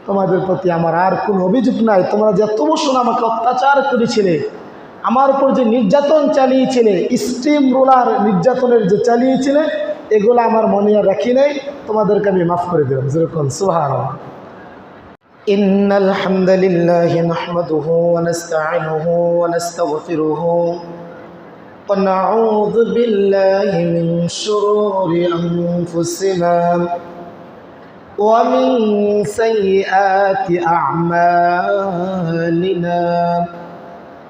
তোমাদের প্রতি আমার আর কোনো অভিযোগ নাই তোমরা যত বছর আমাকে অত্যাচার করেছিলে আমার উপর যে নির্যাতন চালিয়েছিলে স্টিম রোলার নির্যাতনের যে চালিয়েছিলে এগুলো আমার মনে আর রাখি নাই তোমাদেরকে আমি মাফ করে দিলাম যেরকম সুহার إن الحمد لله نحمده ونستعينه ونستغفره ونعوذ بالله من شرور أنفسنا ومن سيئات أعمالنا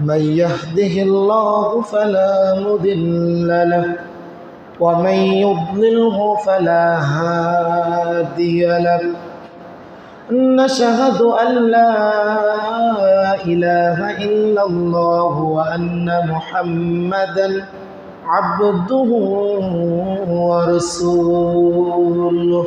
من يهده الله فلا مضل له ومن يضلله فلا هادي له. نشهد أن لا إله إلا الله وأن محمدا عبده ورسوله.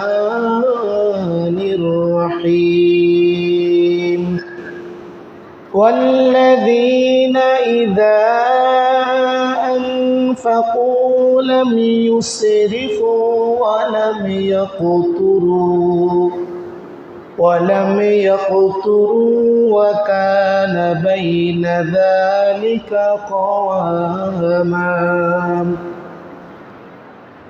والذين إذا أنفقوا لم يسرفوا ولم يقتروا ولم يقتروا وكان بين ذلك قواما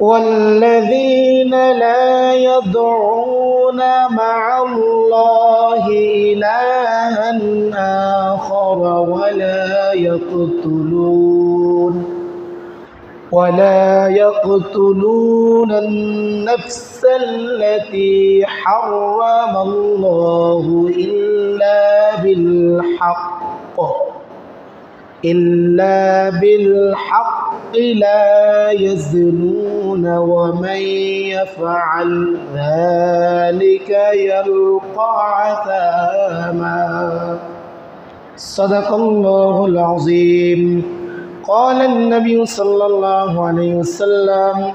والذين لا يدعون مع الله إلها آخر ولا يقتلون ولا يقتلون النفس التي حرم الله إلا بالحق إلا بالحق لا يزنون ومن يفعل ذلك يلقى عثاما. صدق الله العظيم. قال النبي صلى الله عليه وسلم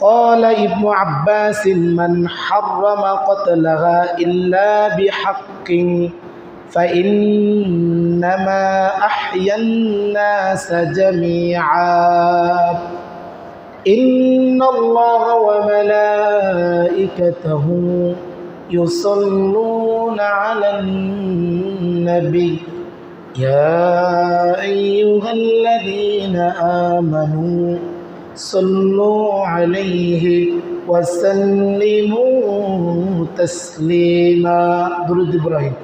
قال ابن عباس من حرم قتلها إلا بحق فإنما أحيا الناس جميعا. إن الله وملائكته يصلون على النبي. يا أيها الذين آمنوا صلوا عليه وسلموا تسليما. درود إبراهيم.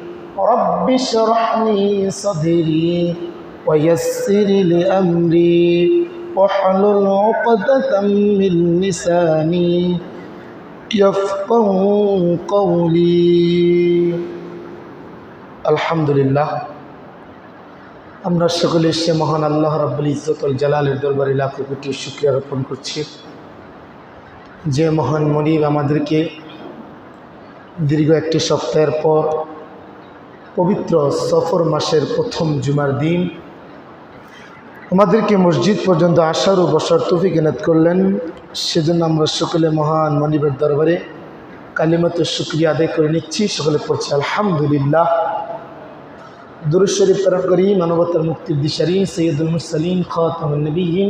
رب اشرح لي صدري ويسر لي أمري واحلل عقدة من لساني يفقه قولي الحمد لله আমরা সকলে সে মহান আল্লাহ রাব্বুল ইজ্জতুল জালালের দরবারে লাখো কোটি শুকরিয়া রোপণ করছি যে মহান মনিব আমাদেরকে দীর্ঘ একটি সপ্তাহের পর পবিত্র সফর মাসের প্রথম জুমার দিন। আমাদেরকে মসজিদ পর্যন্ত আসার ও বসার তৌফিক এনাত করলেন। সেজন্য আমরা সকলে মহান মনিবের দরবারে কালিমত শুক্রিয়া আদায় করে নিচ্ছি। সকলে পড়ছি, আলহামদুলিল্লাহ। দুরুদ শরীফ তরফ করি, মানবতার মুক্তির দিশারি, সৈয়দুল মুরসালিন খাতামুন্নবীন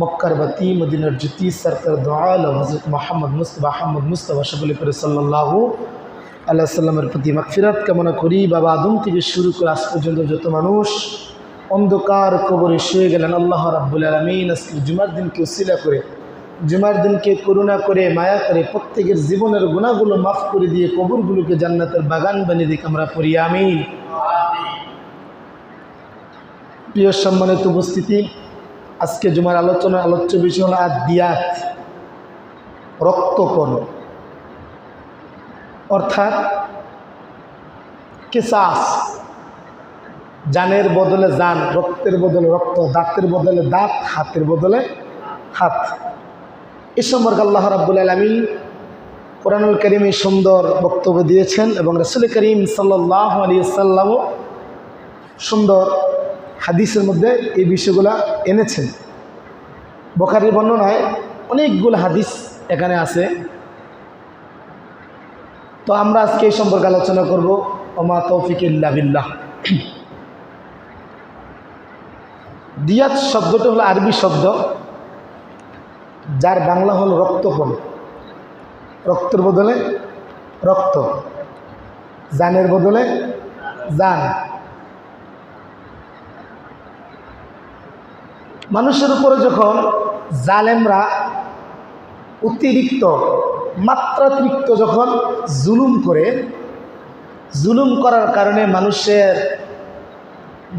মক্কার বাতি, মদিনার জ্যোতি, সরকার দোয়াল হজরত মোহাম্মদ মুস্তফা, আহমদ মুস্তফা, সকলে করে সাল্লাহু আল্লাহ সাল্লামের প্রতি মাগফিরাত কামনা করি। বাবা আদম থেকে শুরু করে আজ পর্যন্ত যত মানুষ অন্ধকার কবরে শুয়ে গেলেন, আল্লাহ রাব্বুল আলমিন আজকে জুমার দিনকে উসিলা করে, জুমার দিনকে করুণা করে, মায়া করে প্রত্যেকের জীবনের গুণাগুলো মাফ করে দিয়ে কবরগুলোকে জান্নাতের বাগান বানিয়ে দিকে আমরা পড়ি, আমিন। প্রিয় সম্মানিত উপস্থিতি, আজকে জুমার আলোচনার আলোচ্য বিষয় হল আদিয়াত, রক্তকণ। অর্থাৎ কেসাস, জানের বদলে জান, রক্তের বদলে রক্ত, দাঁতের বদলে দাঁত, হাতের বদলে হাত। এ সম্পর্কে আল্লাহ রাব্বুল আলমিন কোরআনুল করিমে সুন্দর বক্তব্য দিয়েছেন এবং রসুল করিম সাল্লাহ আলী সাল্লামও সুন্দর হাদিসের মধ্যে এই বিষয়গুলো এনেছেন। বখারির বর্ণনায় অনেকগুলো হাদিস এখানে আছে। তো আমরা আজকে এই সম্পর্কে আলোচনা করব, ওমা তৌফিক বিল্লাহ দিয়াত শব্দটা হলো আরবি শব্দ, যার বাংলা হল রক্তপণ রক্তের বদলে রক্ত, জানের বদলে জান। মানুষের উপরে যখন জালেমরা অতিরিক্ত মাত্রাতিরিক্ত যখন জুলুম করে, জুলুম করার কারণে মানুষের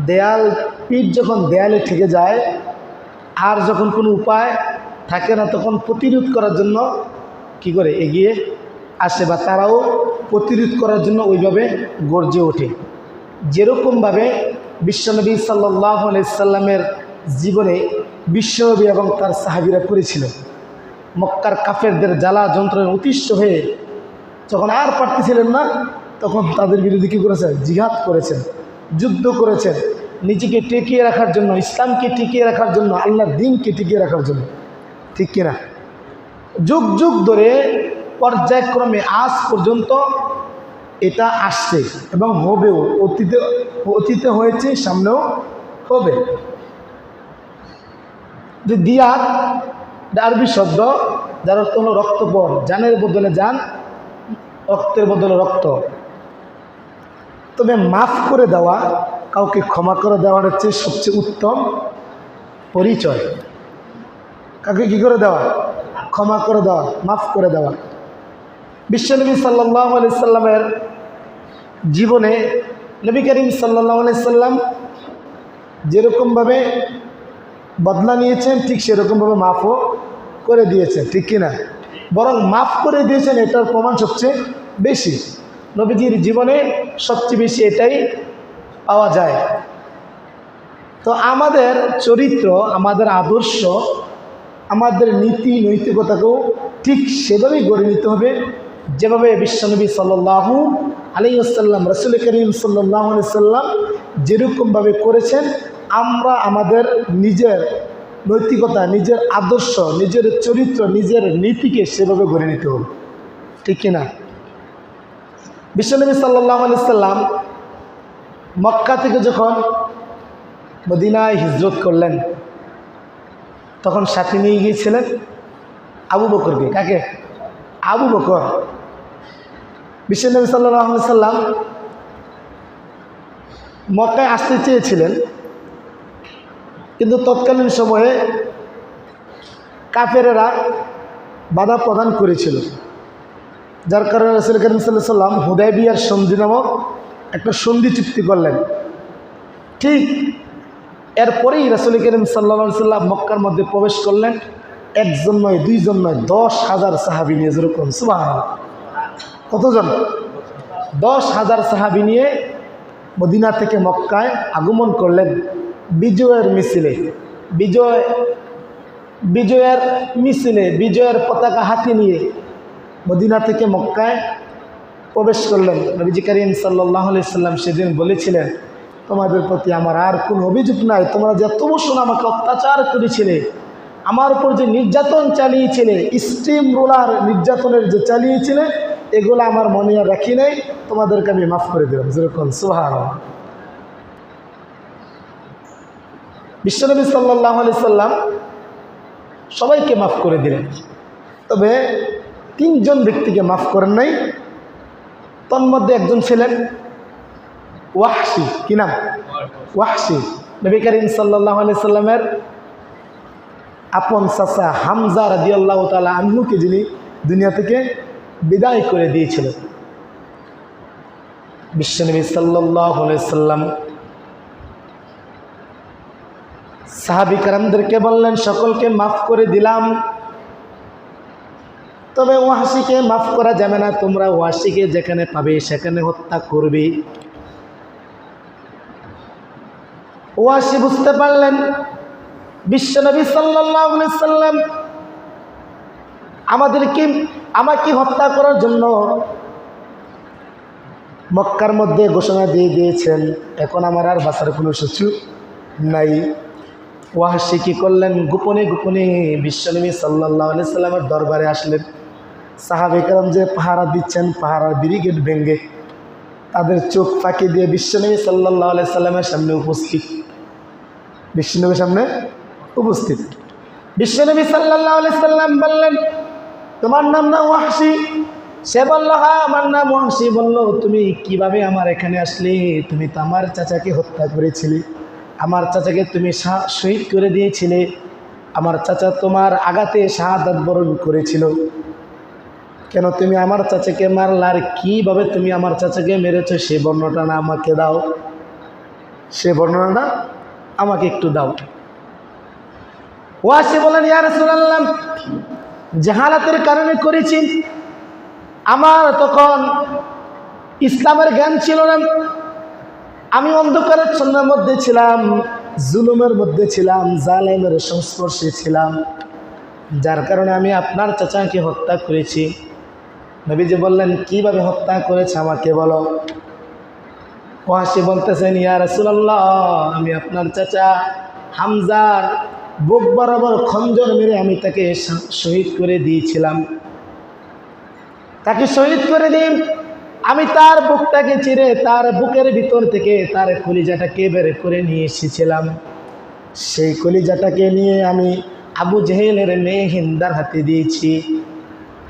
দেয়াল, পিঠ যখন দেয়ালে ঠেকে যায়, আর যখন কোনো উপায় থাকে না, তখন প্রতিরোধ করার জন্য কি করে? এগিয়ে আসে বা তারাও প্রতিরোধ করার জন্য ওইভাবে গর্জে ওঠে। যেরকমভাবে বিশ্বনবী সাল্লাহ আলাইসাল্লামের জীবনে বিশ্বনবী এবং তার সাহাবিরা করেছিল। মক্কার কাফেরদের জ্বালা যন্ত্রণা অতিষ্ঠ হয়ে যখন আর পারতেছিলেন না, তখন তাদের বিরুদ্ধে কী করেছেন? জিহাদ করেছেন, যুদ্ধ করেছেন। নিজেকে টিকিয়ে রাখার জন্য, ইসলামকে টিকিয়ে রাখার জন্য, আল্লাহর দিনকে টিকিয়ে রাখার জন্য। ঠিক কিনা? যুগ যুগ ধরে পর্যায়ক্রমে আজ পর্যন্ত এটা আসছে এবং হবেও, অতীতে অতীতে হয়েছে, সামনেও হবে। যে দিয়াত আরবি শব্দ, যার অর্থ হলো রক্তপণ, জানের বদলে যান রক্তের বদলে রক্ত। তবে মাফ করে দেওয়া, কাউকে ক্ষমা করে দেওয়ার হচ্ছে সবচেয়ে উত্তম পরিচয়। কাকে কী করে দেওয়া? ক্ষমা করে দেওয়া, মাফ করে দেওয়া। বিশ্বনবী সাল্লাহ আলি সাল্লামের জীবনে নবী করিম সাল্লাহ আলি সাল্লাম যেরকমভাবে বদলা নিয়েছেন, ঠিক সেরকমভাবে মাফও করে দিয়েছেন, ঠিক কিনা? বরং মাফ করে দিয়েছেন, এটার প্রমাণ সবচেয়ে বেশি। নবীজির জীবনে সবচেয়ে বেশি এটাই পাওয়া যায়। তো আমাদের চরিত্র, আমাদের আদর্শ, আমাদের নীতি, নৈতিকতাকেও ঠিক সেভাবেই গড়ে নিতে হবে। যেভাবে বিশ্বনবী সাল্লাহু আলাইসাল্লাম রসুল করিম সাল্লাহ সাল্লাম যেরকমভাবে করেছেন আমরা আমাদের নিজের নৈতিকতা, নিজের আদর্শ, নিজের চরিত্র, নিজের নীতিকে সেভাবে গড়ে নিতে হবে। ঠিক কিনা? বিশ্বনবী সাল্লাহ আলি সাল্লাম মক্কা থেকে যখন মদিনায় হিজরত করলেন, তখন সাথে নিয়ে গিয়েছিলেন আবু বকরকে। কাকে? আবু বকর। বিশ্বনবী সাল্লাহ সাল্লাম মক্কায় আসতে চেয়েছিলেন। কিন্তু তৎকালীন সময়ে কাফেরেরা বাধা প্রদান করেছিল। যার কারণে রসুল করিম সাল্লাহ সাল্লাম হুদাইবিয়ার সন্ধি নামক একটা সন্ধি চুক্তি করলেন। ঠিক এরপরেই রসুল করিম সাল্লা সাল্লাম মক্কার মধ্যে প্রবেশ করলেন। একজন নয়, দুইজন নয়, দশ হাজার সাহাবি নিয়ে যেরকম সুবাহ কতজন? দশ হাজার সাহাবি নিয়ে মদিনা থেকে মক্কায় আগমন করলেন। বিজয়ের মিছিলে, বিজয়, বিজয়ের মিছিলে, বিজয়ের পতাকা হাতে নিয়ে মদিনা থেকে মক্কায় প্রবেশ করলেন। নবীজি করিম সাল্লাহ সেদিন বলেছিলেন, তোমাদের প্রতি আমার আর কোনো অভিযোগ নাই। তোমরা যত বছর আমাকে অত্যাচার করেছিলে, আমার উপর যে নির্যাতন চালিয়েছিলে, স্টিম রোলার নির্যাতনের যে চালিয়েছিলে, এগুলো আমার মনে রাখি নাই। তোমাদেরকে আমি মাফ করে দিলাম। যেরকম সোহার বিশ্বনবী সাল্লাহ আলি সাল্লাম সবাইকে মাফ করে দিলেন। তবে তিনজন ব্যক্তিকে মাফ করেন নাই। তন্মধ্যে একজন ছিলেন ওয়াহসি কি নাম? ওয়াহসি নবী করিম সাল্লাহ আলি সাল্লামের আপন চাচা হামজা রাজি আল্লাহ তালা আহ্নুকে যিনি দুনিয়া থেকে বিদায় করে দিয়েছিলেন। বিশ্বনবী সাল্লাহ সাল্লাম সাহাবি কারামদেরকে বললেন, সকলকে মাফ করে দিলাম। তবে ওয়াসিকে মাফ করা যাবে না। তোমরা ওয়াসিকে যেখানে পাবে, সেখানে হত্যা করবে। ওয়াসি বুঝতে পারলেন বিশ্বনবী সাল্লাহ সাল্লাম আমাদেরকে, আমাকে হত্যা করার জন্য মক্কার মধ্যে ঘোষণা দিয়ে দিয়েছেন। এখন আমার আর বাঁচার কোনো সুযোগ নাই। ওয়াহাসি কী করলেন? গোপনে গোপনে বিশ্বনবী সাল্লাহ সাল্লামের দরবারে আসলেন। সাহাবিকরম যে পাহারা দিচ্ছেন, পাহারার ব্রিগেড ভেঙ্গে তাদের চোখ ফাঁকি দিয়ে বিশ্বনবী সাল্লাহ সাল্লামের সামনে উপস্থিত। বিশ্বনবীর সামনে উপস্থিত। বিশ্বনবী সাল্লাহ আলি সাল্লাম বললেন, তোমার নাম না ওয়াহাসি সে বলল হ্যাঁ আমার নাম ওয়াহাসি বলল, তুমি কীভাবে আমার এখানে আসলে? তুমি তো আমার চাচাকে হত্যা করেছিলে। আমার চাচাকে তুমি শহীদ করে দিয়েছিলে। আমার চাচা তোমার আঘাতে শাহাদাত বরণ করেছিল। কেন তুমি আমার চাচাকে মারলে? আর কীভাবে তুমি আমার চাচাকে মেরেছো সে বর্ণনাটা না আমাকে দাও। সে বর্ণনাটা আমাকে একটু দাও। ওয়াসি বলেন ইয়ার সুনাল্লাম জাহালাতের কারণে করেছি। আমার তখন ইসলামের জ্ঞান ছিল না। আমি অন্ধকারের ছন্নের মধ্যে ছিলাম, জুলুমের মধ্যে ছিলাম, জালেমের সংস্পর্শে ছিলাম। যার কারণে আমি আপনার চাচাকে হত্যা করেছি। নবীজি বললেন, কীভাবে হত্যা করেছে আমাকে বলো? ওয়াসি বলতেছেন, ইয়া রসুল্লাহ আমি আপনার চাচা হামজার বুক বরাবর খঞ্জর মেরে আমি তাকে শহীদ করে দিয়েছিলাম। তাকে শহীদ করে দিই আমি তার বুকটাকে চিরে তার বুকের ভিতর থেকে তার কলিজাটাকে বের করে নিয়ে এসেছিলাম। সেই কলিজাটাকে নিয়ে আমি আবু জেহেলের মেয়ে হিন্দার হাতে দিয়েছি।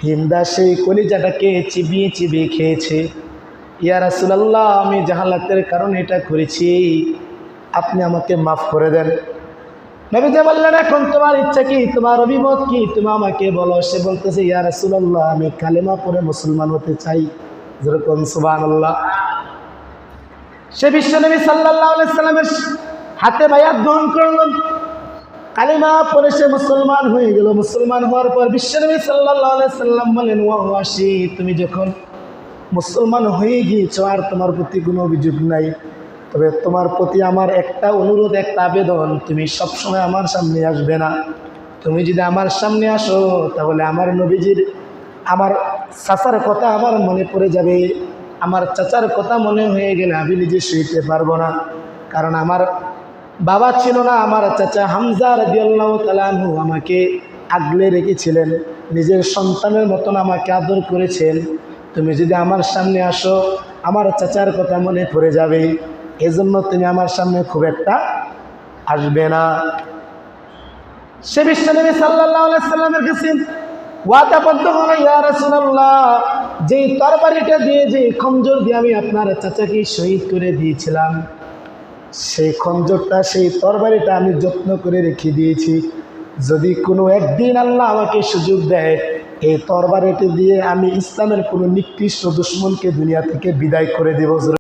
হিন্দা সেই কলিজাটাকে চিবিয়ে চিবিয়ে খেয়েছে। ইয়া রাসুলাল্লাহ, আমি জাহালাতের কারণে এটা করেছি। আপনি আমাকে মাফ করে দেন। নবীতে বললেন, এখন তোমার ইচ্ছা কি? তোমার অভিমত কি? তুমি আমাকে বলো। সে বলতেছে, ইয়া রাসুলাল্লাহ, আমি কালেমা পরে মুসলমান হতে চাই। যেরকম সুবান আল্লাহ সে বিশ্বনবী সাল্লাহ সাল্লামের হাতে বায়াত গ্রহণ করলেন। কালিমা পরে সে মুসলমান হয়ে গেল। মুসলমান হওয়ার পর বিশ্বনবী সাল্লাহ সাল্লাম বলেন ওয়াসি, তুমি যখন মুসলমান হয়ে গিয়েছ, আর তোমার প্রতি কোনো অভিযোগ নাই। তবে তোমার প্রতি আমার একটা অনুরোধ, একটা আবেদন, তুমি সবসময় আমার সামনে আসবে না। তুমি যদি আমার সামনে আসো, তাহলে আমার নবীজির, আমার চাচার কথা আমার মনে পড়ে যাবে। আমার চাচার কথা মনে হয়ে গেলে আমি নিজে শুইতে পারব না। কারণ আমার বাবা ছিল না, আমার চাচা হামজা রাজিয়াল্লাহ তালাহু আমাকে আগলে রেখেছিলেন। নিজের সন্তানের মতন আমাকে আদর করেছেন। তুমি যদি আমার সামনে আসো, আমার চাচার কথা মনে পড়ে যাবে। এজন্য তুমি আমার সামনে খুব একটা আসবে না। সে বিশ্বনবী সাল্লাহ সাল্লামের কাছে ওয়াদাবদ্ধ হলো ইয়া রাসূলুল্লাহ যে তরবারিটা দিয়ে যে খঞ্জর দিয়ে আমি আপনার চাচাকে শহীদ করে দিয়েছিলাম, সেই খঞ্জরটা সেই তরবারিটা আমি যত্ন করে রেখে দিয়েছি। যদি কোনো একদিন আল্লাহ আমাকে সুযোগ দেয়, এই তরবারিটি দিয়ে আমি ইসলামের কোনো নিকৃষ্ট দুশ্মনকে দুনিয়া থেকে বিদায় করে দেব।